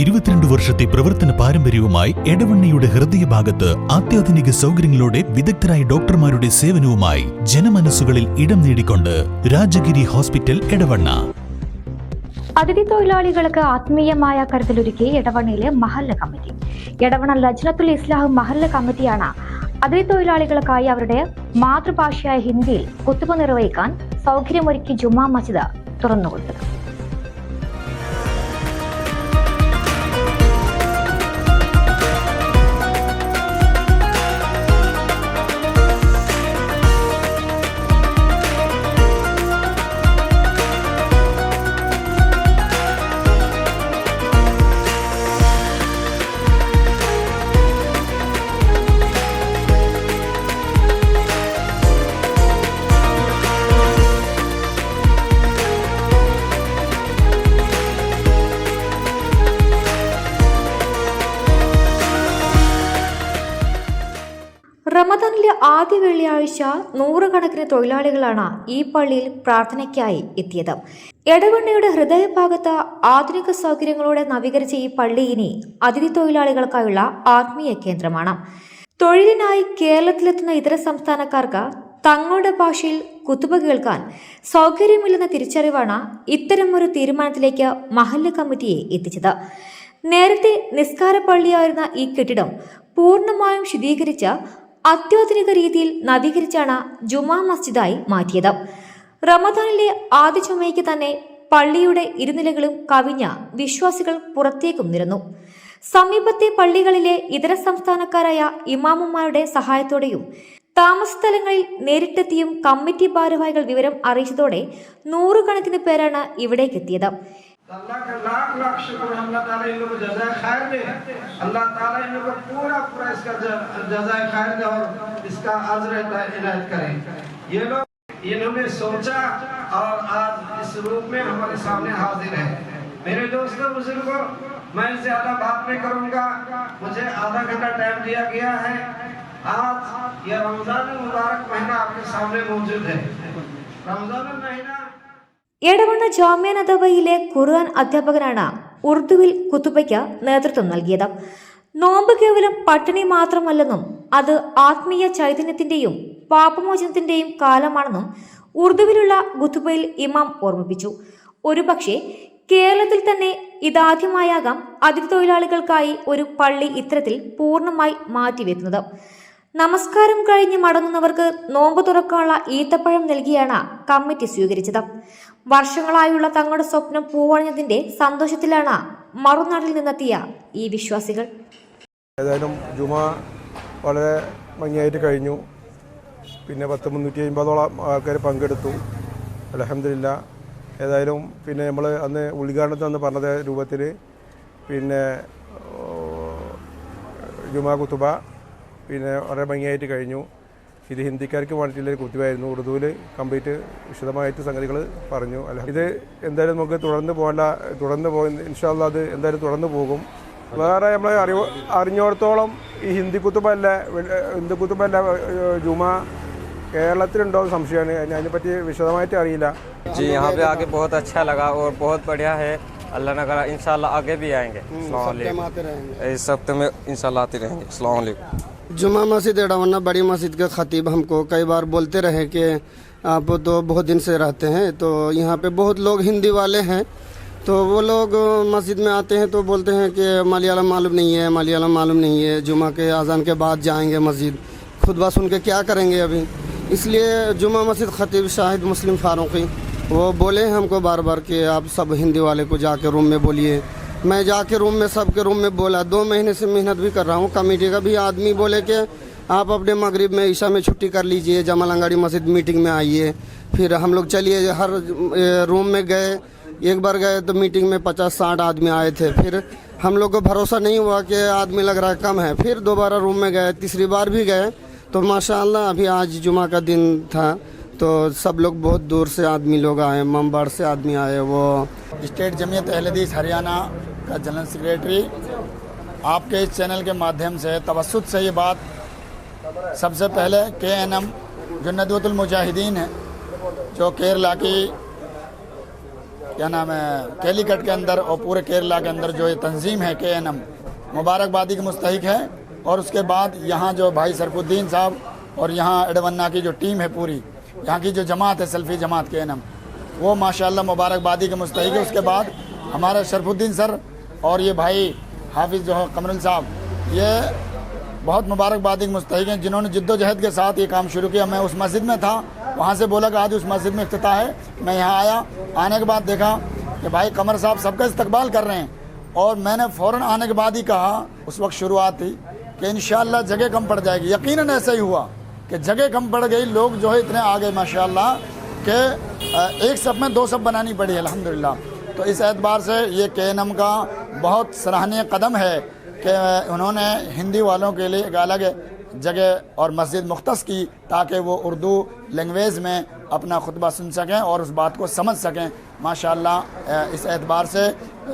ഇരുപത്തിരണ്ട് വർഷത്തെ പ്രവർത്തന പാരമ്പര്യവുമായി എടവണ്ണയുടെ ഹൃദയഭാഗത്ത് അത്യാധുനിക സൗകര്യങ്ങളോടെ വിദഗ്ധരായ ഡോക്ടർമാരുടെ സേവനവുമായി ജനമനസ്സുകളിൽ ഇടം നേടിക്കൊണ്ട് രാജഗിരി ഹോസ്പിറ്റൽ എടവണ്ണ. അതിഥി തൊഴിലാളികൾക്ക് ആത്മീയമായ കരുതലൊരുക്കി എടവണ്ണയിലെ മഹല്ല കമ്മിറ്റി. എടവണ്ണ ലജ്നത്തുൽ ഇസ്ലാഹ് മഹല്ല കമ്മിറ്റിയാണ് അതിഥി തൊഴിലാളികൾക്കായി അവരുടെ മാതൃഭാഷയായ ഹിന്ദിയിൽ കുത്തുവ നിർവഹിക്കാൻ സൗകര്യമൊരുക്കി ജുമാ മസ്ജിദ് തുറന്നുകൊടുത്തത്. ആദ്യ വെള്ളിയാഴ്ച നൂറുകണക്കിന് തൊഴിലാളികളാണ് ഈ പള്ളിയിൽ പ്രാർത്ഥനയ്ക്കായി എത്തിയത്. എടവണ്ണയുടെ ഹൃദയഭാഗത്ത് ആധുനിക സൗകര്യങ്ങളോടെ നവീകരിച്ച ഈ പള്ളി ഇനി അതിഥി തൊഴിലാളികൾക്കായുള്ള ആത്മീയ കേന്ദ്രമാണ്. തൊഴിലിനായി കേരളത്തിലെത്തുന്ന ഇതര സംസ്ഥാനക്കാർക്ക് തങ്ങളുടെ ഭാഷയിൽ കുത്തുബ കേൾക്കാൻ സൗകര്യമില്ലെന്ന തിരിച്ചറിവാണ് ഇത്തരമൊരു തീരുമാനത്തിലേക്ക് മഹല്ല് കമ്മിറ്റിയെ എത്തിച്ചത്. നേരത്തെ നിസ്കാര പള്ളിയായിരുന്ന ഈ കെട്ടിടം പൂർണമായും ശുദ്ധീകരിച്ച് അത്യാധുനിക രീതിയിൽ നവീകരിച്ചാണ് ജുമാ മസ്ജിദായി മാറ്റിയത്. റമദാനിലെ ആദ്യ ചുമയ്ക്ക് തന്നെ പള്ളിയുടെ ഇരുനിലകളും കവിഞ്ഞ വിശ്വാസികൾ പുറത്തേക്കും നിരന്നു. സമീപത്തെ പള്ളികളിലെ ഇതര സംസ്ഥാനക്കാരായ ഇമാമുമാരുടെ സഹായത്തോടെയും താമസസ്ഥലങ്ങളിൽ നേരിട്ടെത്തിയും കമ്മിറ്റി ഭാരവാഹികൾ വിവരം അറിയിച്ചതോടെ നൂറുകണക്കിന് പേരാണ് ഇവിടേക്കെത്തിയത്. अल्लाह का लाख लाख शुक्र है, अल्लाह ताला इन लोगों को जजाय खैर दे। अल्लाह ताला इन लोगों को पूरा पूरा इसका जजाय खैर दे और इसका अजर इनायत करे। ये लोग इन्होंने सोचा और आज इस रूप में हमारे सामने हाजिर है। मेरे दोस्तों बुज़ुर्गों, मैं ज़्यादा बात नहीं करूँगा। मुझे आधा घंटा टाइम दिया गया है। आज यह रमज़ान मुबारक महीना आपके सामने मौजूद है। रमज़ान महीना എടവണ്ണ ജാമ്യ നദവയിലെ ഖുർആൻ അധ്യാപകനാണ് ഉറുദുവിൽ കുത്തുബയ്ക്ക് നേതൃത്വം നൽകിയത്. നോമ്പ് കേവലം പട്ടിണി മാത്രമല്ലെന്നും അത് ആത്മീയ ചൈതന്യത്തിന്റെയും പാപമോചനത്തിന്റെയും കാലമാണെന്നും ഉറുദുവിലുള്ള ഖുത്തുബയിൽ ഇമാം ഓർമ്മിപ്പിച്ചു. ഒരുപക്ഷെ കേരളത്തിൽ തന്നെ ഇതാദ്യമായാകാം അതിഥി തൊഴിലാളികൾക്കായി ഒരു പള്ളി ഇത്തരത്തിൽ പൂർണമായി മാറ്റിവെക്കുന്നത്. നമസ്കാരം കഴിഞ്ഞ് മടങ്ങുന്നവർക്ക് നോമ്പ് തുറക്കാനുള്ള ഈത്തപ്പഴം നൽകിയാണ് കമ്മിറ്റി സ്വീകരിച്ചത്. വർഷങ്ങളായുള്ള തങ്ങളുടെ സ്വപ്നം പൂവണിഞ്ഞതിന്റെ സന്തോഷത്തിലാണ് മറുനാട്ടിൽ നിന്നെത്തിയ ഈ വിശ്വാസികൾ. ഏതായാലും ജുമ വളരെ ഭംഗിയായിട്ട് കഴിഞ്ഞു. പിന്നെ പത്ത് മുന്നൂറ്റി അമ്പതോളം ആൾക്കാർ പങ്കെടുത്തു. അലഹമില്ല ഏതായാലും പിന്നെ നമ്മൾ അന്ന് ഉദ്ഘാടനത്തിൽ അന്ന് പറഞ്ഞ രൂപത്തിൽ പിന്നെ ജുമാ കുത്തുബ. പിന്നെ വളരെ ഭംഗിയായിട്ട് കഴിഞ്ഞു ഇത് ഹിന്ദിക്കാർക്ക് വേണ്ടിയിട്ടുള്ള ഒരു കുത്തുബായിരുന്നു ഉറുദുവിൽ കംപ്ലീറ്റ് വിശദമായിട്ട് സംഗതികൾ പറഞ്ഞു അല്ല ഇത് എന്തായാലും നമുക്ക് തുടർന്ന് പോകണ്ട തുടർന്ന് പോകുന്ന ഇൻഷാല്ല അത് എന്തായാലും തുടർന്ന് പോകും വേറെ നമ്മൾ അറിവ് അറിഞ്ഞോടത്തോളം ഈ ഹിന്ദി കുത്തുബല്ല ഹിന്ദി കുത്തുബല്ല ജുമ കേരളത്തിലുണ്ടോ എന്ന് സംശയമാണ് അതിനെ- അതിനെപ്പറ്റി വിശദമായിട്ട് അറിയില്ല जी यहाँ पे आके बहुत अच्छा लगा और बहुत बढ़िया है अल्लाह ने करा इंशाल्लाह आगे भी आएंगे अस्सलाम वालेकुम। इस हफ्ते में इंशाल्लाह आते रहेंगे अस्सलाम वालेकुम जुमा मस्जिद एडावन्ना बड़ी मस्जिद के खतीब हमको कई बार बोलते रहे कि आप तो बहुत दिन से रहते हैं तो यहाँ पे बहुत लोग हिंदी वाले हैं तो वो लोग मस्जिद में आते हैं तो बोलते हैं कि मलयालम मालूम नहीं है, मलयालम मालूम नहीं है जुमा के अजान के बाद जाएँगे मस्जिद, खुतबा सुन के क्या करेंगे अभी? इसलिए जुमा मस्जिद खतीब शाहिद मुस्लिम फारूकी, वो बोले हमको बार बार कि आप सब हिंदी वाले को जाके रूम में बोलिए। मैं जाके रूम में, सबके रूम में बोला, दो महीने से मेहनत भी कर रहा हूँ कमेटी का भी आदमी बोले कि, आप अपने मगरिब में ईशा में छुट्टी कर लीजिए, जमाल अंगाड़ी मस्जिद मीटिंग में आइए। फिर हम लोग चलिए, हर रूम में गए, एक बार गए तो मीटिंग में पचास साठ आदमी आए थे। फिर हम लोग को भरोसा नहीं हुआ कि आदमी लग रहा कम है। फिर दोबारा रूम में गए, तीसरी बार भी गए तो माशाल्लाह अभी आज जुमा का दिन था। तो सब लोग बहुत दूर से आदमी लोग आए ममबाड़ से आदमी आए, वो। स्टेट जमीयत अहलदीस हरियाणा का जनरल सेक्रेटरी, आपके इस चैनल के माध्यम से तवसत से ये बात। सबसे पहले के एन एम जो नदवतुल है, जो केरला की, क्या नाम है, कैलीकट के अंदर और पूरे केरला के अंदर जो ये तंजीम है के एन एम मुबारकबादी के मुस्तक है। और उसके बाद यहाँ जो भाई सरफुद्दीन साहब और यहाँ एडवन्ना की जो टीम है पूरी यहाँ की जो जमात है, सल्फी जमात के एन एम वो माशाल्लाह मुबारकबादी के मुस्तक है। उसके बाद हमारे शरफुद्दीन सर और ये भाई हाफिज़ जो है, कमरुल साहब, ये बहुत मुबारकबादी के मुस्तक हैं, जिन्होंने जिद्दोजहद के साथ ये काम शुरू किया। मैं उस मस्जिद में था, वहाँ से बोला कि आज उस मस्जिद में इफ्तिताह है। मैं यहाँ आया, आने के बाद देखा कि भाई कमर साहब सबका इस्तकबाल कर रहे हैं। और मैंने फ़ौर आने के बाद ही कहा, उस वक्त शुरुआत थी कि इन जगह कम पड़ जाएगी। यकीन ऐसा ही हुआ। कि जगह कम पड़ गई लोग जो है इतने आ गए माशाल्लाह कि एक सब में दो सब बनानी पड़ी अल्हम्दुलिल्लाह। तो इस एतबार से ये के का बहुत सराहनीय कदम है कि उन्होंने हिंदी वालों के लिए एक अलग जगह और मस्जिद मुख्त की ताकि वो उर्दू लैंग्वेज में अपना खुतबा सुन सकें और उस बात को समझ सकें। अ, इस एतबार से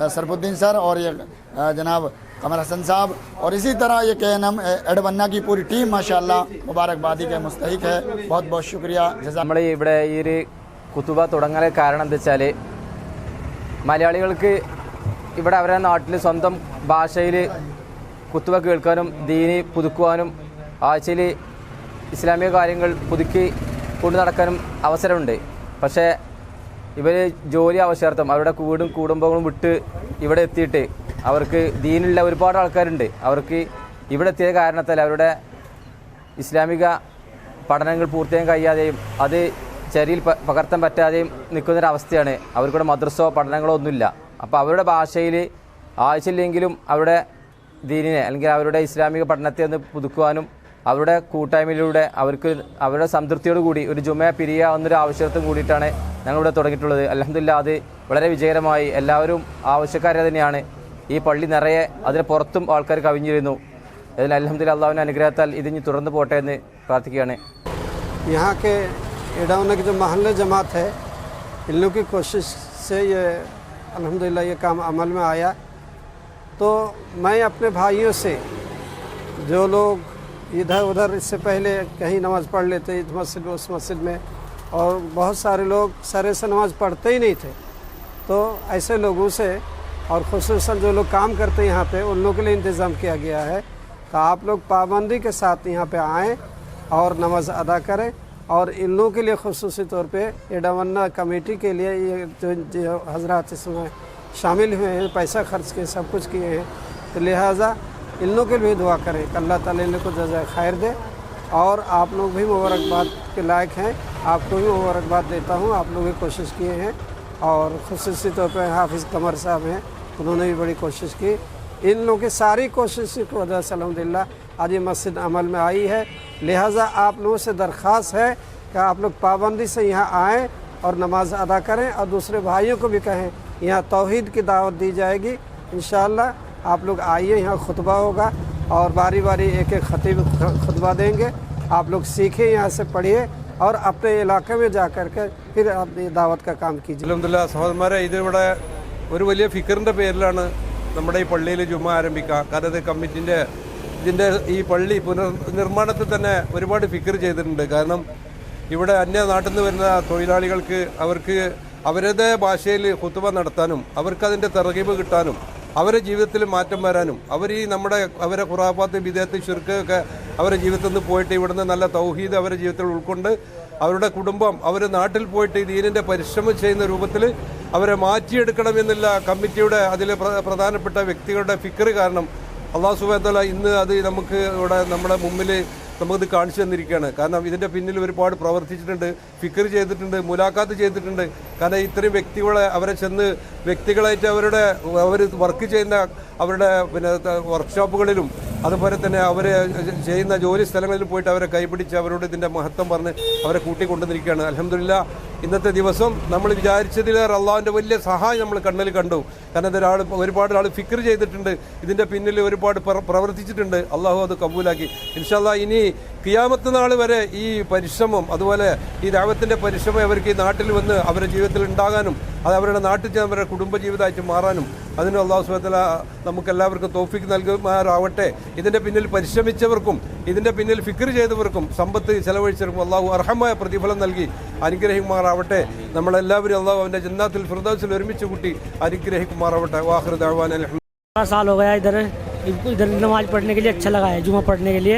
सरफुद्दीन सर और ये जनाब कमर हसन साहब और इसी तरह ये के एन एम एडवन्ना की पूरी टीम माशाल्लाह मुबारकबादी के मुस्तक है बहुत बहुत शुक्रिया जजा നമ്മൾ ഇവിടെ ഈ ഒരു കുത്തുബ തുടങ്ങാൻ കാരണം എന്താ വെച്ചാൽ മലയാളികൾക്ക് ഇവിടെ അവരുടെ നാട്ടിൽ സ്വന്തം ഭാഷയിൽ കുത്തുബ കേൾക്കാനും ദീനി പുതുക്കുവാനും ആഴ്ചയിൽ ഇസ്ലാമിക കാര്യങ്ങൾ പുതുക്കി കൊണ്ടു നടക്കാനും അവസരമുണ്ട് പക്ഷേ ഇവർ ജോലി ആവശ്യാർത്ഥം അവരുടെ വീടും കുടുംബങ്ങളും വിട്ട് ഇവിടെ എത്തിയിട്ട് അവർക്ക് ദീനുള്ള ഒരുപാട് ആൾക്കാരുണ്ട്. അവർക്ക് ഇവിടെ എത്തിയ കാരണത്താൽ അവരുടെ ഇസ്ലാമിക പഠനങ്ങൾ പൂർത്തിയാക്കാൻ കഴിയാതെയും അത് ചരിയിൽ പകർത്താൻ പറ്റാതെയും നിൽക്കുന്നൊരവസ്ഥയാണ് അവർക്കിവിടെ മദ്രസോ പഠനങ്ങളോ ഒന്നുമില്ല. അപ്പോൾ അവരുടെ ഭാഷയിൽ ആവശ്യമില്ലെങ്കിലും അവരുടെ ദീനിനെ അല്ലെങ്കിൽ അവരുടെ ഇസ്ലാമിക പഠനത്തെ ഒന്ന് പുതുക്കുവാനും അവരുടെ കൂട്ടായ്മയിലൂടെ അവർക്ക് അവരുടെ സംതൃപ്തിയോട് കൂടി ഒരു ജുമ പിരിയുക എന്നൊരു ആവശ്യത്തും കൂടിയിട്ടാണ് ഞങ്ങളിവിടെ തുടങ്ങിയിട്ടുള്ളത്. അലഹമില്ല അത് വളരെ വിജയകരമായി എല്ലാവരും ആവശ്യക്കാരെ തന്നെയാണ്. ഈ പള്ളി നിറയെ അതിന് പുറത്തും ആൾക്കാർ കവിഞ്ഞിരുന്നു അതിൽ അലഹമ്മദില്ല അള്ളാഹുവിൻ്റെ അനുഗ്രഹത്താൽ ഇതിഞ്ഞ് തുടർന്ന് പോട്ടെ എന്ന് പ്രാർത്ഥിക്കുകയാണ് यहाँ के एडाउना की जो महल्ले जमात है इन लोग की कोशिश से ये अल्हम्दुलिल्लाह ये काम अमल में आया तो मैं अपने भाइयों से जो लोग इधर उधर इससे पहले कहीं नमाज़ पढ़ लेते इस मस्जिद में उस मस्जिद में और बहुत सारे लोग सरे से नमाज़ पढ़ते ही नहीं थे तो ऐसे लोगों से और खसूस जो लोग काम करते हैं यहाँ पे उन लोगों के लिए इंतज़ाम किया गया है। तो आप लोग पाबंदी के साथ यहाँ पे आएँ और नमाज़ अदा करें और इन लोगों के लिए खसूसी तौर पे एडावन्ना कमेटी के लिए ये जो, जो हजरात इसमें शामिल हुए हैं पैसा खर्च के सब कुछ किए हैं। तो लिहाजा इन लोगों के लिए दुआ करें कि अल्लाह ताला इन को जजा खैर दे और आप लोग भी मुबारकबाद के लायक हैं। आपको भी मुबारकबाद देता हूँ। आप लोग भी कोशिश किए हैं और खसूसी तौर पर हाफिज़ कमर साहब हैं। उन्होंने भी बड़ी कोशिश की। इन लोगों की सारी कोशिश की अलहमदिल्ला आज ये मस्जिद अमल में आई है। लिहाजा आप लोगों से दरख्वास्त है कि आप लोग पाबंदी से यहाँ आएँ और नमाज़ अदा करें और दूसरे भाइयों को भी कहें, यहाँ तोहद की दावत दी जाएगी। इन आप लोग आइए, यहाँ खुतबा होगा और बारी बारी एक एक खतीब खुतबा देंगे। आप लोग सीखें, यहाँ से पढ़िए और अपने इलाके में जा कर के फिर आप दावत का काम कीजिए। अलहमदिल्ला हमारे इधर बड़ा ഒരു വലിയ ഫിക്കറിന്റെ പേരിലാണ് നമ്മുടെ ഈ പള്ളിയിൽ ജുമ ആരംഭിക്കുക. കാരണം കമ്മിറ്റിന്റെ ഇതിന്റെ ഈ പള്ളി പുനർനിർമ്മാണത്തിൽ തന്നെ ഒരുപാട് ഫിക്കർ ചെയ്തിട്ടുണ്ട്. കാരണം ഇവിടെ അന്യ നാട്ടിൽ നിന്ന് വരുന്ന തൊഴിലാളികൾക്ക് അവർക്ക് അവരുടെ ഭാഷയിൽ കുത്തുവ നടത്താനും അവർക്കതിന്റെ തെറകീവ് കിട്ടാനും അവരുടെ ജീവിതത്തിൽ മാറ്റം വരാനും അവർ ഈ നമ്മുടെ അവരെ ഖുറാഫാത്ത് വിദേഹത്ത് ചുരുക്കൊക്കെ അവരുടെ ജീവിതത്തിൽ നിന്ന് പോയിട്ട് ഇവിടുന്ന് നല്ല തൗഹീദ് അവരുടെ ജീവിതത്തിൽ ഉൾക്കൊണ്ട് അവരുടെ കുടുംബം അവർ നാട്ടിൽ പോയിട്ട് ദീനിന്റെ പരിശ്രമം ചെയ്യുന്ന രൂപത്തിൽ അവരെ മാറ്റിയെടുക്കണമെന്നില്ല. കമ്മിറ്റിയുടെ അതിലെ പ്ര- പ്രധാനപ്പെട്ട വ്യക്തികളുടെ ഫിക്കർ കാരണം അള്ളാഹു സുബാന്തല ഇന്ന് അത് നമുക്ക് ഇവിടെ നമ്മുടെ മുമ്പിൽ നമുക്കിത് കാണിച്ചു തന്നിരിക്കുകയാണ്. കാരണം ഇതിന്റെ പിന്നിൽ ഒരുപാട് പ്രവർത്തിച്ചിട്ടുണ്ട് ഫിക്കർ ചെയ്തിട്ടുണ്ട് മുലാഖാത്ത് ചെയ്തിട്ടുണ്ട്. കാരണം ഇത്രയും വ്യക്തികളെ അവരെ ചെന്ന് വ്യക്തികളായിട്ട് അവരുടെ അവർ വർക്ക് ചെയ്യുന്ന അവരുടെ പിന്നെ വർക്ക്ഷോപ്പുകളിലും അതുപോലെ തന്നെ അവർ ചെയ്യുന്ന ജോലി സ്ഥലങ്ങളിൽ പോയിട്ട് അവരെ കൈപിടിച്ച് അവരോട് ഇതിന്റെ മഹത്വം പറഞ്ഞ് അവരെ കൂട്ടിക്കൊണ്ടുവന്നിരിക്കുകയാണ്. അലഹമില്ല ഇന്നത്തെ ദിവസം നമ്മൾ വിചാരിച്ചതിലേറെ അള്ളാഹുവിന്റെ വലിയ സഹായം നമ്മൾ കണ്ണിൽ കണ്ടു. കാരണം ഇതൊരാൾ ഒരുപാട് ആൾ ഫിക്കർ ചെയ്തിട്ടുണ്ട്. ഇതിന്റെ പിന്നിൽ ഒരുപാട് പ്ര- പ്രവർത്തിച്ചിട്ടുണ്ട്. അള്ളാഹു അത് കബൂലാക്കി. ഇൻഷാല്ലാ ഇനി കിയാമത്ത് നാൾ വരെ ഈ പരിശ്രമം അതുപോലെ ഈ രാവത്തിൻ്റെ പരിശ്രമം അവർക്ക് ഈ നാട്ടിൽ വന്ന് അവരുടെ ജീവിതത്തിൽ ഉണ്ടാകാനും അത് അവരുടെ നാട്ടിൽ ചെന്ന് അവരുടെ കുടുംബജീവിതമായിട്ട് മാറാനും അതിന് അള്ളാഹു സുഹത്തല നമുക്കെല്ലാവർക്കും തോഫിക്ക് നൽകുമാറാവട്ടെ ഇതിൻ്റെ പിന്നിൽ പരിശ്രമിച്ചവർക്കും ഇതിൻ്റെ പിന്നിൽ ഫിക്കർ ചെയ്തവർക്കും സമ്പത്ത് ചെലവഴിച്ചവർക്കും അള്ളാഹു അർഹമായ പ്രതിഫലം നൽകി അനുഗ്രഹിക്കുമാറാവട്ടെ നമ്മളെല്ലാവരും അള്ളാഹു അവൻ്റെ ജന്നാത്തിൽ ഫിർദൗസിൽ ഒരുമിച്ച് കൂട്ടി അനുഗ്രഹിക്കുമാറാവട്ടെ വാഹൃദ് അഹ്വാൻ അലഹം साल हो गया इधर इधर नमाज पढ़ने के लिए अच्छा लगा है जुमा पढ़ने के लिए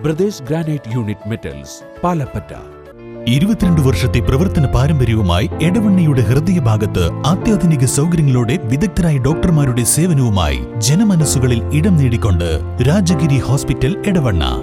Brothers granite unit metals Palappatta. ഇരുപത്തിരണ്ട് വർഷത്തെ പ്രവർത്തന പാരമ്പര്യവുമായി എടവണ്ണയുടെ ഹൃദയഭാഗത്ത് അത്യാധുനിക സൗകര്യങ്ങളോടെ വിദഗ്ധരായ ഡോക്ടർമാരുടെ സേവനവുമായി ജനമനസ്സുകളിൽ ഇടം നേടിക്കൊണ്ട് രാജഗിരി ഹോസ്പിറ്റൽ എടവണ്ണ.